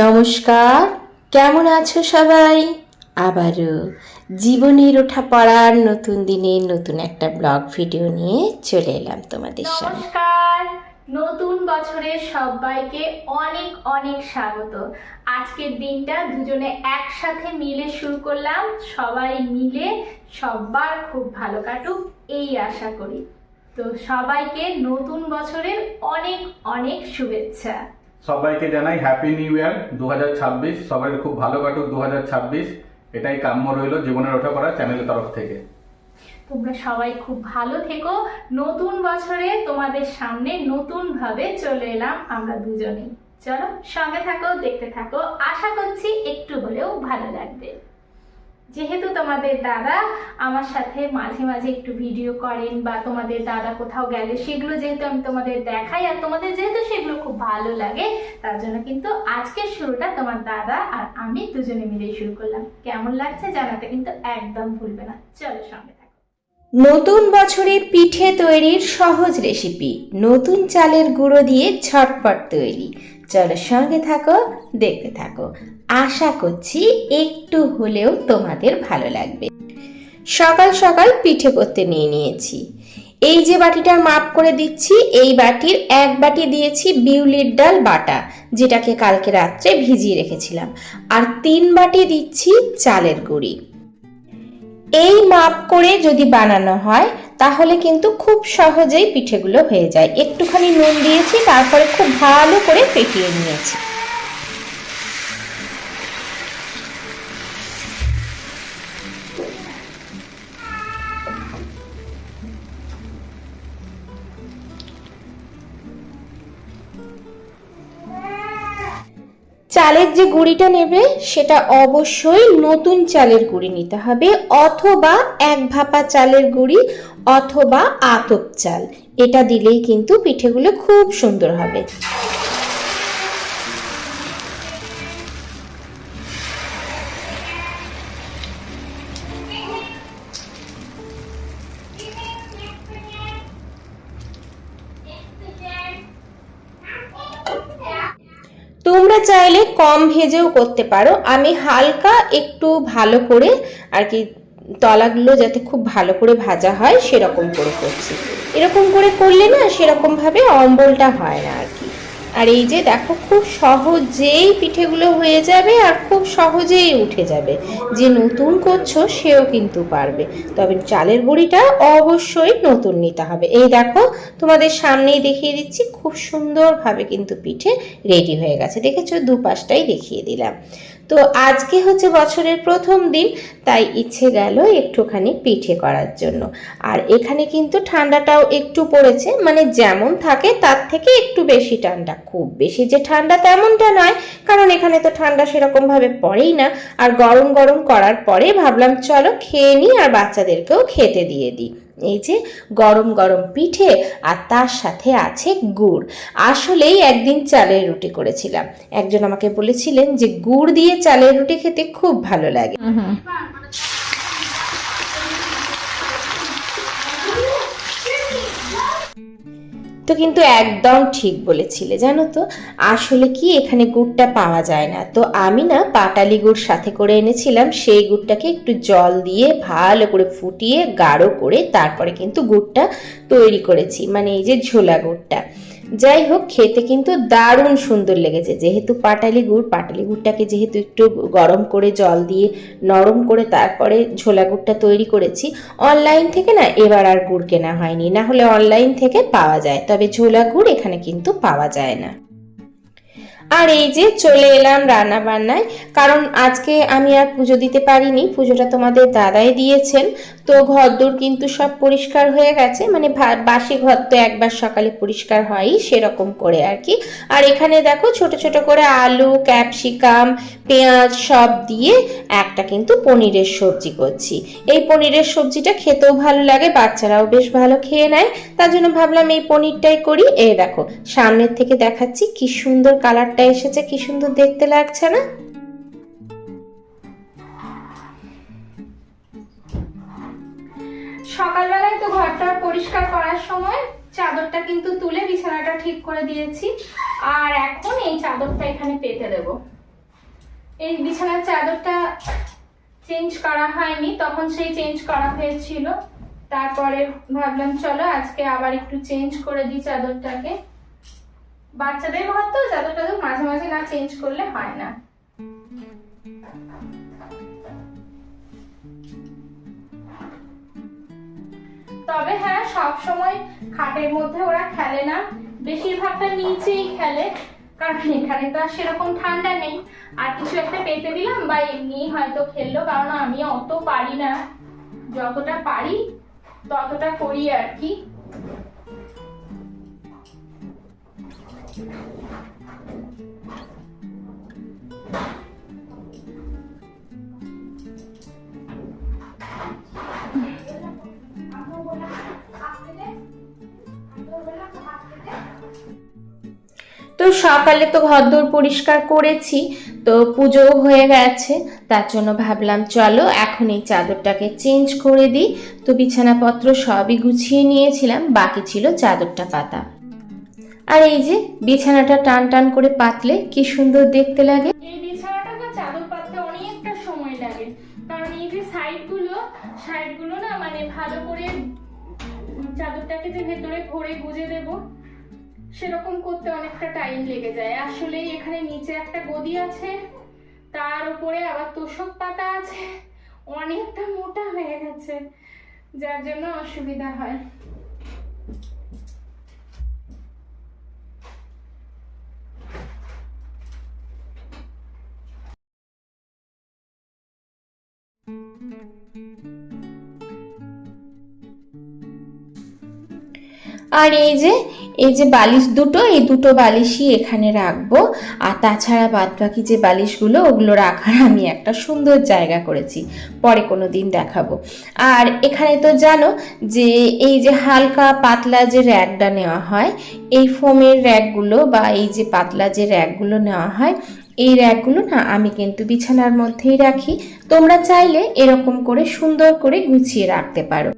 নমস্কার। কেমন আছো সবাই? আবারও জীবনের ওঠা পড়ার নতুন দিনে নতুন একটা ব্লগ ভিডিও নিয়ে চলে এলাম তোমাদের সামনে। নতুন বছরের সবাইকে অনেক অনেক স্বাগত। আজকের দিনটা দুজনে একসাথে মিলে শুরু করলাম। সবাই মিলে সবার খুব ভালো কাটুক, এই আশা করি। তো সবাইকে নতুন বছরের অনেক অনেক শুভেচ্ছা। সবাইকে জানাই হ্যাপি নিউ ইয়ার দু সবাই খুব ভালো কাটুক দু হাজার ছাব্বিশ। এটাই কাম্য রইল জীবনের ওঠা পড়া চ্যানেলের তরফ থেকে। তোমরা সবাই খুব ভালো থেকো। নতুন বছরে তোমাদের সামনে নতুন ভাবে চলে এলাম আমরা দুজনে। চলো সঙ্গে থাকো, দেখতে থাকো। আশা করছি একটু হলেও ভালো লাগবে। যেহেতু তোমাদের দাদা আমার সাথে মাঝে মাঝে একটু ভিডিও করেন বা তোমাদের দাদা কোথাও গেলে, সেগুলো যেহেতু আমি তোমাদের দেখাই আর তোমাদের যেহেতু সেগুলো খুব ভালো লাগে, তার জন্য কিন্তু আজকের শুরুটা তোমার দাদা আর আমি দুজনে মিলে শুরু করলাম। কেমন লাগছে জানাতে কিন্তু একদম ভুলবে না। চলো সঙ্গে নতুন বছরে পিঠে তৈরির সহজ রেসিপি নতুন চালের গুঁড়ো দিয়ে ঝটপট তৈরি। চলো সঙ্গে থাকো, দেখতে থাকো। আশা করছি একটু হলেও তোমাদের ভালো লাগবে। সকাল সকাল পিঠে করতে নিয়ে নিয়েছি। এই যে বাটিটার মাপ করে দিচ্ছি, এই বাটির এক বাটি দিয়েছি বিউলির ডাল বাটা, যেটাকে কালকে রাত্রে ভিজিয়ে রেখেছিলাম। আর তিন বাটি দিচ্ছি চালের গুঁড়ি। এই মাপ করে যদি বানানো হয়, তাহলে কিন্তু খুব সহজেই পিঠেগুলো হয়ে যায়। একটুখানি নুন দিয়েছি, তারপরে খুব ভালো করে ফেটিয়ে নিয়েছি। চালের যে গুঁড়িটা নেবে, সেটা অবশ্যই নতুন চালের গুঁড়ি নিতে হবে, অথবা এক ভাপা চালের গুঁড়ি অথবা আতপ চাল। এটা দিলেই কিন্তু পিঠেগুলো খুব সুন্দর হবে। কম ভেজেও করতে পারো। আমি হালকা একটু ভালো করে আর কি তলাগুলো যাতে খুব ভালো করে ভাজা হয়, সেরকম করে করছি। এরকম করে করলে না সেরকমভাবে অম্বলটা হয় না আর কি। আর এই যে দেখো, খুব সহজেই পিঠেগুলো হয়ে যাবে আর খুব সহজেই উঠে যাবে। যে নতুন করছ, সেও কিন্তু পারবে। তবে চালের বড়িটা অবশ্যই নতুন নিতে হবে। এই দেখো, তোমাদের সামনেই দেখিয়ে দিচ্ছি, খুব সুন্দরভাবে কিন্তু পিঠে রেডি হয়ে গেছে। দেখেছ, দুপাশটাই দেখিয়ে দিলাম। তো আজকে হচ্ছে বছরের প্রথম দিন, তাই ইচ্ছে গেল একটুখানি পিঠে করার জন্য। আর এখানে কিন্তু ঠান্ডাটাও একটু পড়েছে মানে যেমন থাকে তার থেকে একটু বেশি ঠান্ডা। খুব বেশি যে ঠান্ডা তেমনটা নয় এখানে তো ঠান্ডা সেরকম ভাবে পড়েই না। আর গরম গরম করার পরে ভাবলাম, চলো খেয়ে নিই আর বাচ্চাদেরকেও খেতে দিয়ে দিই। এই যে গরম গরম পিঠে আর তার সাথে আছে গুড়। আসলেই একদিন চালের রুটি করেছিলাম। একজন আমাকে বলেছিলেন যে, গুড় দিয়ে চালের রুটি খেতে খুব ভালো লাগে। তো কিন্তু একদম ঠিক বলেছিলে, জানো তো? আসলে কি এখানে গুড়টা পাওয়া যায় না। তো আমি না পাটালি গুড় সাথে করে এনেছিলাম, সেই গুড়টাকে একটু জল দিয়ে ভালো করে ফুটিয়ে, গাঢ় করে তারপরে কিন্তু গুড়টা তৈরি করেছি মানে এই যে ঝোলা গুড়টা। যাই হোক খেতে কিন্তু দারুণ সুন্দর লেগেছে। যেহেতু পাটালি গুড়, পাটালি গুড়টাকে যেহেতু একটু গরম করে জল দিয়ে নরম করে তারপরে ঝোলা গুড়টা তৈরি করেছি, অনলাইন থেকে না এবার আর গুড় কেনা হয়নি। না হলে অনলাইন থেকে পাওয়া যায়, তবে ঝোলা গুড় এখানে কিন্তু পাওয়া যায় না। আর এই যে চলে এলাম রান্না বান্নায় কারণ আজকে আমি আর পুজো দিতে পারিনি, পুজোটা তোমাদের দাদাই দিয়েছেন। তো ঘরদোর কিন্তু সব পরিষ্কার হয়ে গেছে মানে বাসি ঘর তো একবার সকালে পরিষ্কার হয়ই, সেরকম করে আর কি। আর এখানে দেখো ছোট ছোট করে আলু, ক্যাপসিকাম, পেঁয়াজ সব দিয়ে একটা কিন্তু পনিরের সবজি করছি। এই পনিরের সবজিটা খেতেও ভালো লাগে, বাচ্চারাও বেশ ভালো খেয়ে নেয়। তার জন্য ভাবলাম এই পনিরটাই করি। এই দেখো, সামনের থেকে দেখাচ্ছি কি সুন্দর কালারটা এসেছে, কি সুন্দর দেখতে লাগছে না? সকালবেলায় তো ঘরটা পরিষ্কার করার সময় চাদরটা কিন্তু তুলে বিছানাটা ঠিক করে দিয়েছি। আর এখন এই চাদরটা এখানে পেতে দেব। এই বিছানার চাদরটা চেঞ্জ করা হয়নি, তখন সেই চেঞ্জ করা হয়েছিল। তারপরে ভাবলাম, চলো আজকে আবার একটু চেঞ্জ করে দিই চাদরটাকে। বাচ্চাদের ঘর তো টাদর মাঝে মাঝে না চেঞ্জ করলে হয় না। তবে হ্যাঁ সব সময় খাটের মধ্যে ওরা খেলে না। বেশিরভাগটা নিচেই খেলে। কারণ এখানে তো আর সেরকম ঠান্ডা নেই। আর কিছু একটা পেতে দিলাম বা এমনি হয়তো খেললো, কারণ আমি অত পারি না। যতটা পারি ততটা করি আর কি। তো সকালে তো ঘরদোর পরিষ্কার করেছি, তো পুজোও হয়ে গেছে, তার জন্য ভাবলাম চলো এখন এই চাদরটাকে চেঞ্জ করে দিই। তো বিছানাপত্র সবই গুছিয়ে নিয়েছিলাম, বাকি ছিল চাদরটা পাতা। আর এই যে বিছানাটা টান টান করে পাতলে কি সুন্দর দেখতে লাগে। এই বিছানাটা চাদর অনেকটা সময় লাগে। কারণ এই যে সাইডগুলো সাইডগুলো না মানে ভালো করে চাদরটাকে যে ভেতরে সেরকম করতে অনেকটা টাইম লেগে যায়। এখানে নিচে একটা গদি আছে, তার উপরে আবার তোষক পাতা আছে, অনেকটা মোটা হয়ে গেছে, যার জন্য অসুবিধা হয়। আর এই যে এই যে বালিশ দুটো, এই দুটো বালিশই এখানে রাখব। আর তাছাড়া বাদ বাকি যে বালিশগুলো, ওগুলো রাখার আমি একটা সুন্দর জায়গা করেছি। পরে কোনো দিন দেখাবো। আর এখানে তো জানো যে, এই যে হালকা পাতলা যে র্যাকটা নেওয়া হয়, এই ফোমের র্যাকগুলো বা এই যে পাতলা যে র্যাকগুলো নেওয়া হয়, এই র্যাকগুলো না আমি কিন্তু বিছানার মধ্যেই রাখি। তোমরা চাইলে এরকম করে সুন্দর করে গুছিয়ে রাখতে পারো।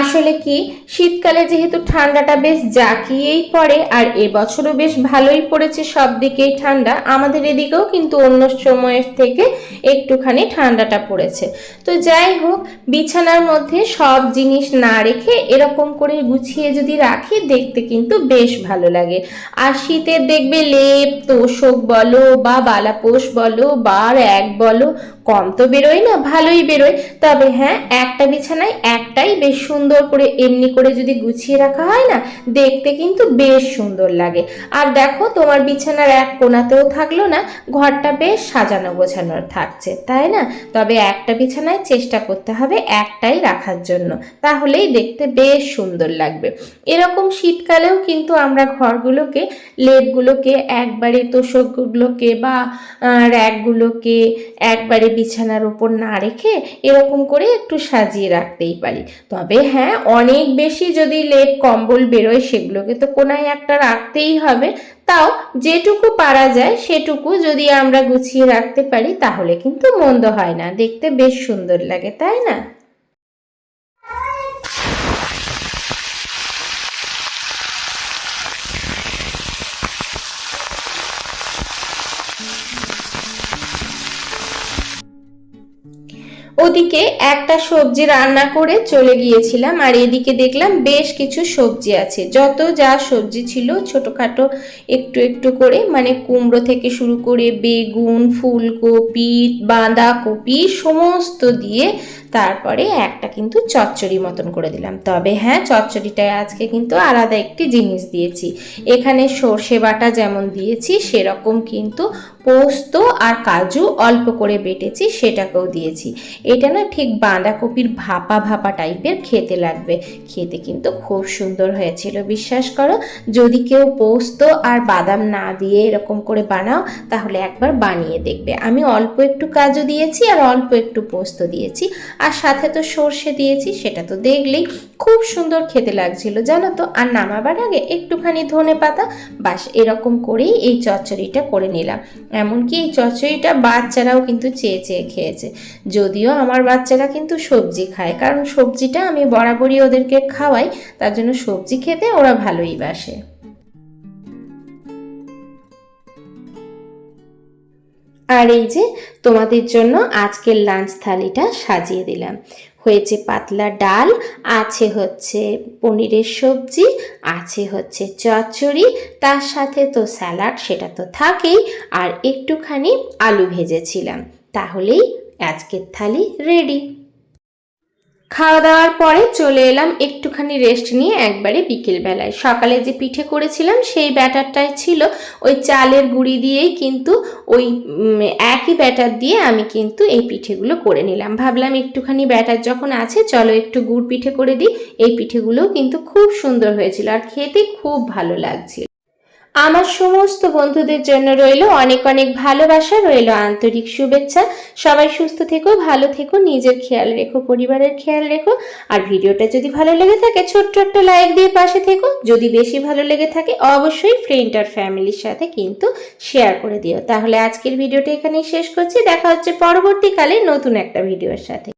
আসলে কি? শীতকালে যেহেতু ঠান্ডাটা বেশ জাঁকিয়েই পড়ে, আর এবছরও বেশ ভালোই পড়েছে সব দিকেই ঠান্ডা, আমাদের এদিকেও কিন্তু অন্য সময়ের থেকে একটুখানি ঠান্ডাটা পড়েছে। তো যাই হোক, বিছানার মধ্যে সব জিনিস না রেখে এরকম করে গুছিয়ে যদি রাখি, দেখতে কিন্তু বেশ ভালো লাগে। আর শীতের দেখবে লেপ, তোষক বলো বা বালাপোষ বলো, বা এক বলো কম তো বেরোয় না, ভালোই বেরোয়। তবে হ্যাঁ একটা বিছানায় একটাই বেশ সুন্দর করে এমনি করে যদি গুছিয়ে রাখা হয় না, দেখতে কিন্তু বেশ সুন্দর লাগে। আর দেখো, তোমার বিছানার এক কোণাতেও থাকল না, ঘরটা বেশ সাজানো গোছানো থাকছে, তাই না? তবে একটা বিছানায় চেষ্টা করতে হবে একটাই রাখার জন্য, তাহলেই দেখতে বেশ সুন্দর লাগবে। এরকম শীতকালেও কিন্তু আমরা ঘরগুলোকে, লেপগুলোকে, একবারে তোষকগুলোকে বা র্যাকগুলোকে একবারে বিছানার উপর না রেখে এরকম করে একটু সাজিয়ে রাখতেই পারি। তবে হ্যাঁ অনেক বেশি যদি লেপ, কম্বল বেরোয়, সেগুলোকে তো কোনায় একটা রাখতেই হবে। তাও যেটুকু পারা যায় সেটুকু যদি আমরা গুছিয়ে রাখতে পারি, তাহলে কিন্তু মন্দ হয় না। দেখতে বেশ সুন্দর লাগে, তাই না? ওদিকে একটা সবজি রান্না করে চলে গিয়েছিলাম, আর এদিকে দেখলাম বেশ কিছু সবজি আছে। যত যা সবজি ছিল ছোটোখাটো একটু একটু করে মানে কুমড়ো থেকে শুরু করে বেগুন, ফুলকপি, বাঁধাকপি, সমস্ত দিয়ে তারপরে একটা কিন্তু চচ্চড়ি মতন করে দিলাম। তবে হ্যাঁ চচ্চড়িটায় আজকে কিন্তু আলাদা একটি জিনিস দিয়েছি। এখানে সর্ষে বাটা যেমন দিয়েছি, সেরকম কিন্তু পোস্ত আর কাজু অল্প করে বেটেছি, সেটাকেও দিয়েছি। এটা না ঠিক বাঁধাকপির ভাপা ভাপা টাইপের খেতে লাগবে। খেতে কিন্তু খুব সুন্দর হয়েছিল, বিশ্বাস করো। যদি কেউ পোস্ত আর বাদাম না দিয়ে এরকম করে বানাও, তাহলে একবার বানিয়ে দেখবে। আমি অল্প একটু কাজু দিয়েছি আর অল্প একটু পোস্ত দিয়েছি। আর সাথে তো সর্ষে দিয়েছি, সেটা তো দেখলেই খুব সুন্দর খেতে লাগছিল। জানো তো, আর নামাবার আগে একটুখানি ধনে পাতা, বাস এরকম করেই এই চচ্চড়িটা করে নিলাম। এমনকি এই চচ্চড়িটা বাচ্চারাও কিন্তু চেয়ে চেয়ে খেয়েছে। যদিও আমার বাচ্চারা কিন্তু সবজি খায়, কারণ সবজিটা আমি বরাবরই ওদেরকে খাওয়াই, তার জন্য সবজি খেতে ওরা ভালোই বাসে। আর এই যে তোমাদের জন্য আজকের লাঞ্চ থালিটা সাজিয়ে দিলাম। হয়েছে পাতলা ডাল, আছে হচ্ছে পনিরের সবজি, আছে হচ্ছে চচ্চড়ি, তার সাথে তো স্যালাড, সেটা তো থাকেই, আর একটুখানি আলু ভেজেছিলাম। তাহলেই আজকের থালি রেডি খাওয়া দাওয়ার পরে চলে এলাম একটুখানি রেস্ট নিয়ে একবারে বিকেলবেলায়। সকালে যে পিঠে করেছিলাম সেই ব্যাটারটাই ছিল। ওই চালের গুঁড়ি দিয়েই কিন্তু ওই একই ব্যাটার দিয়ে আমি কিন্তু এই পিঠেগুলো করে নিলাম। ভাবলাম একটুখানি ব্যাটার যখন আছে, চলো একটু গুড় পিঠে করে দিই। এই পিঠেগুলোও কিন্তু খুব সুন্দর হয়েছিল আর খেতে খুব ভালো লাগছিল। আমার সমস্ত বন্ধুদের জন্য রইল অনেক অনেক ভালোবাসা, রইল আন্তরিক শুভেচ্ছা। সবাই সুস্থ থেকো, ভালো থেকো, নিজের খেয়াল রেখো, পরিবারের খেয়াল রেখো। আর ভিডিওটা যদি ভালো লেগে থাকে, ছোট্ট একটা লাইক দিয়ে পাশে থেকো। যদি বেশি ভালো লেগে থাকে, অবশ্যই ফ্রেন্ড আর ফ্যামিলির সাথে কিন্তু শেয়ার করে দিও। তাহলে আজকের ভিডিওটা এখানেই শেষ করছি। দেখা হচ্ছে পরবর্তীকালে নতুন একটা ভিডিওর সাথে।